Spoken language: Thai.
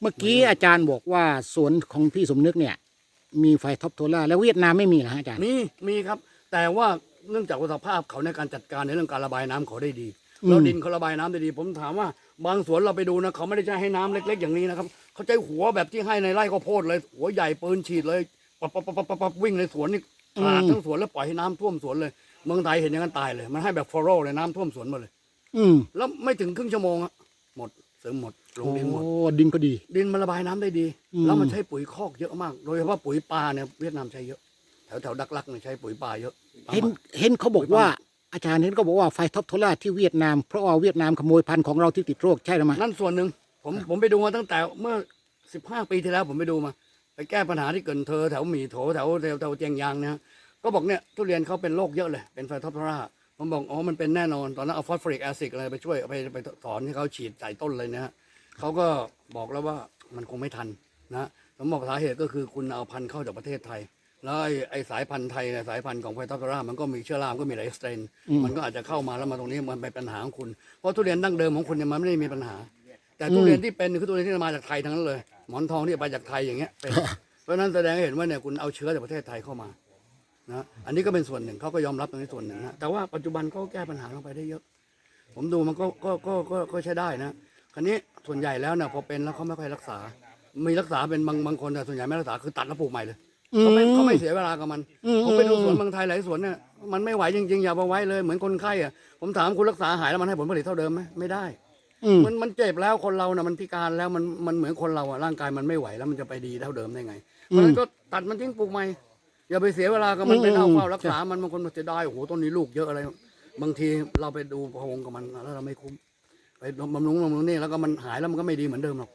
เมื่อกี้อาจารย์บอกว่าสวนของพี่สมนึกเนี่ย มีไฟท็อปโทล่าแล้วเวียดนามไม่มีเหรอฮะอาจารย์มีมีครับ แต่ว่าเนื่องจากว่าสภาพเขาในการจัดการในเรื่องการระบายน้ำเขาได้ดีอืมแล้วดินเขาระบายน้ำได้ดี ผมถามว่า บางสวนเราไปดูนะเขาไม่ได้ใช้ให้น้ำเล็ก ๆ อย่างนี้นะครับเขาใช้หัวแบบที่ให้ในไร่ข้าวโพดเลย หัวใหญ่ปืนฉีดเลยปับปับปับปับปับปับวิ่งในสวนนี่ขาดทั้งสวนแล้วปล่อยให้น้ำท่วมสวนเลยเมืองไทยเห็นอย่างนั้นตายเลย มันให้แบบฟอโรเลยน้ำท่วมสวนหมดเลย อืม แล้วไม่ถึงครึ่งชั่วโมงอะหมด เสริมหมดลงดินหมด โอ้ดินก็ดี ดินมันระบายน้ำได้ดี อืม แล้วมันใช้ปุ๋ยคอกเยอะมาก โดยเฉพาะปุ๋ยปลาเนี่ยเวียดนามใช้เยอะ แถวแถวดักลักเนี่ยใช้ปุ๋ยปลาเยอะเห็นเห็นเขาบอกว่าอาจารย์เห็นเขาบอกว่าไฟท็อปโทล่าที่เวียดนามเพราะว่าเวียดนามขโมยพันธุ์ของเราที่ติดโรคใช่หรือไม่นั่นส่วนหนึ่งผมผมไปดูมาตั้งแต่เมื่อสิบห้าปีที่แล้วผมไปดูมา ไปแก้ปัญหาที่เกินเธอแถวหมีโถแถวแถวแถวเจียงยางเนี่ยก็บอกเนี่ยทุเรียนเขาเป็นโรคเยอะเลยเป็นไฟท็อปโทรา ผมบอกอ๋อมันเป็นแน่นอนตอนนั้นเอาฟอสฟอริกแอซิดอะไรไปช่วยเอาไปไปสอนให้เขาฉีดใส่ต้นเลยนะฮะเขาก็บอกแล้วว่ามันคงไม่ทันนะผมบอกสาเหตุก็คือคุณเอาพันธุ์เข้าจากประเทศไทย แล้วไอ้ไอ้สายพันธุ์ไทยเนี่ยสายพันธุ์ของไฟท็อปโทรามันก็มีเชื้อรามก็มีหลายสเตรนมันก็อาจจะเข้ามาแล้วมาตรงนี้มันเป็นปัญหาของคุณ เพราะทุเรียนดั้งเดิมของคุณเนี่ยมันไม่ได้มีปัญหา แต่ทุเรียนที่เป็นคือทุเรียนที่มาจากไทยทั้งนั้นเลย หมอนทองที่มาจากไทยอย่างเงี้ยเป็นเพราะฉะนั้นแสดงให้เห็นว่าเนี่ยคุณเอาเชื้อจากประเทศไทยเข้ามา นะอันนี้ก็เป็นส่วนหนึ่งเขาก็ยอมรับตรงนี้ส่วนหนึ่งนะแต่ว่าปัจจุบันเขาแก้ปัญหาลงไปได้เยอะ ผมดูมันก็ก็ก็ก็ก็ใช้ได้นะคราวนี้ส่วนใหญ่แล้วเนี่ยพอเป็นแล้วเขาไม่ค่อยรักษา มีรักษาเป็นบางบางคนแต่ส่วนใหญ่ไม่รักษาคือตัดแล้วปลูกใหม่เลยเขาไม่เขาไม่เสียเวลากับมันอืมผมไปดูสวนบางไทยหลายสวนเนี่ยมันไม่ไหวจริงๆอย่าไปไว้เลยเหมือนคนไข้อะผมถามคุณรักษาหายแล้วมันให้ผลผลิตเท่าเดิมไหมไม่ได้อืมมันมันเจ็บแล้วคนเรานะมันพิการแล้วมันมันเหมือนคนเราอะร่างกายมันไม่ไหวแล้วมันจะไปดีเท่าเดิมได้ไงเพราะฉะนั้นก็ตัดมันทิ้งปลูกใหม่ อย่าไปเสียเวลากับมันอืมไปเอาเฝ้าอืมรักษา มันบางคนมันจะได้โอ้โหต้นนี้ลูกเยอะอะไร บางทีเราไปดูพะวงกับมันแล้วเราไม่คุ้มไปบำรุงบำรุงนี่แล้วก็มันหายแล้วมันก็ไม่ดีเหมือนเดิมหรอก